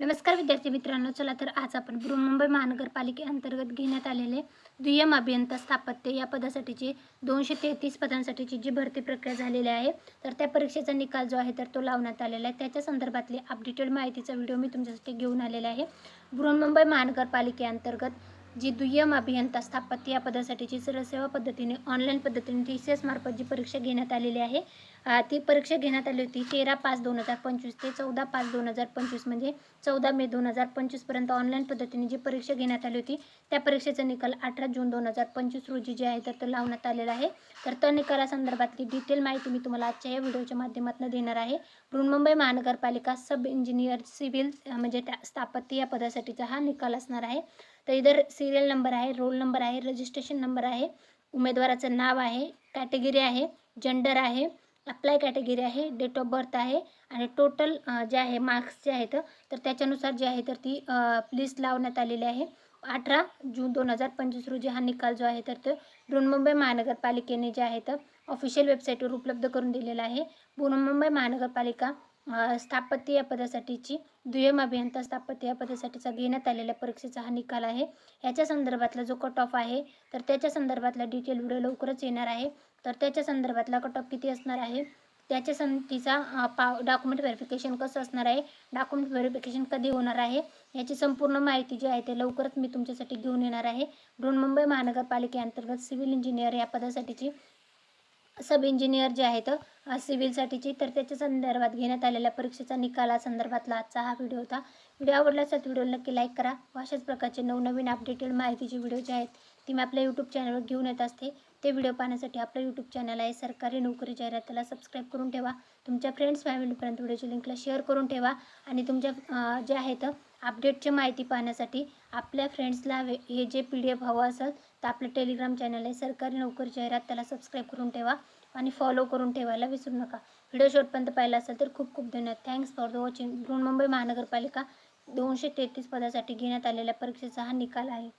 नमस्कार विद्यार्थी मित्रांनो चला तर आज आपण बृहमुंबई महानगरपालिकेअंतर्गत घेण्यात आलेले दुय्यम अभियंता स्थापत्य या पदासाठीची दोनशे तेहतीस पदांसाठीची जी भरती प्रक्रिया झालेली आहे तर त्या परीक्षेचा निकाल जो आहे तर तो लावण्यात आलेला आहे. त्याच्या संदर्भातली अपडेटेड माहितीचा व्हिडिओ मी तुमच्यासाठी घेऊन आलेला आहे. बृहन्मुंबई महानगरपालिकेअंतर्गत जी दुय्यम अभियंता स्थापत्य या पदासाठीची सरसेवा पद्धतीने ऑनलाईन पद्धतीने टी सी एसमार्फत जी परीक्षा घेण्यात आलेली आहे ती परीक्षा घेण्यात आली होती तेरा पाच दोन हजार पंचवीस ते चौदा पाच दोन हजार पंचवीस म्हणजे चौदा मे दोन हजार पंचवीसपर्यंत ऑनलाईन पद्धतीने जी परीक्षा घेण्यात आली होती त्या परीक्षेचा निकाल अठरा जून दोन हजार पंचवीस रोजी जे आहे तर तो लावण्यात आलेला आहे. तर त्या निकालासंदर्भातली डिटेल माहिती मी तुम्हाला आजच्या या व्हिडिओच्या माध्यमातून देणार आहे. बृहन्मुंबई महानगरपालिका सब इंजिनियर सिव्हिल म्हणजे त्या स्थापत्य या पदासाठीचा हा निकाल असणार आहे. तर इधर सिरियल नंबर आहे रोल नंबर आहे रजिस्ट्रेशन नंबर आहे उमेदवाराचं नाव आहे कॅटेगरी आहे जेंडर आहे अप्लाय कॅटेगरी आहे डेट ऑफ बर्थ आहे आणि टोटल जे आहे मार्क्स जे आहेत तर त्याच्यानुसार जे आहे तर ती लिस्ट लावण्यात आलेली आहे. अठरा जून दोन हजार पंचवीस रोजी हा निकाल जो आहे तर तो बृहन्मुंबई महानगरपालिकेने जे आहे तर ऑफिशियल वेबसाईटवर उपलब्ध करून दिलेला आहे. बृहन्मुंबई महानगरपालिका स्थापत्य या पदासाठीची दुय्यम अभियंता स्थापत्य या पदासाठीचा घेण्यात आलेल्या परीक्षेचा हा निकाल आहे. याच्या संदर्भातला जो कट ऑफ आहे तर त्याच्या संदर्भातला डिटेल व्हिडिओ लवकरच येणार आहे. तर त्याच्या संदर्भातला कट ऑफ किती असणार आहे? त्याच्या सं तिचा पाव डॉक्युमेंट व्हेरिफिकेशन कसं असणार आहे? डॉक्युमेंट व्हेरिफिकेशन कधी होणार आहे? याची संपूर्ण माहिती जी आहे ते लवकरच मी तुमच्यासाठी घेऊन येणार आहे. बृहन्मुंबई महानगरपालिकेअंतर्गत सिव्हिल इंजिनियर या पदासाठीची सब इंजिनियर जे आहेत सिव्हिलसाठीची तर त्याच्या संदर्भात घेण्यात आलेल्या परीक्षेचा निकालासंदर्भातला आजचा हा व्हिडिओ होता. व्हिडिओ आवडला असेल तर व्हिडिओला नक्की लाईक करा. व अशाच प्रकारचे नवनवीन अपडेटेड माहितीचे व्हिडिओ जे आहेत ती मी आपल्या यूट्यूब चॅनलवर घेऊन येत असते. ते व्हिडिओ पाहण्यासाठी आपलं यूट्यूब चॅनल आहे सरकारी नोकरी जाहिरातीला सबस्क्राईब करून ठेवा. तुमच्या फ्रेंड्स फॅमिलीपर्यंत व्हिडिओची लिंकला शेअर करून ठेवा. आणि तुमच्या जे आहेत अपडेटची माहिती पाहण्यासाठी आपल्या फ्रेंड्सला वे- हे जे पी डी एफ हवं असेल तर आपलं टेलिग्राम चॅनल आहे सरकारी नोकरी जाहिरात त्याला सबस्क्राईब करून ठेवा. आणि फॉलो करून ठेवायला विसरू नका. व्हिडिओ शेवटपर्यंत पाहिला असेल तर खूप खूप धन्यवाद. Thanks for the watching Brihanmumbai Mahanagarpalika दोनशे तेहतीस पदासाठी घेण्यात आलेल्या परीक्षेचा हा निकाल आहे.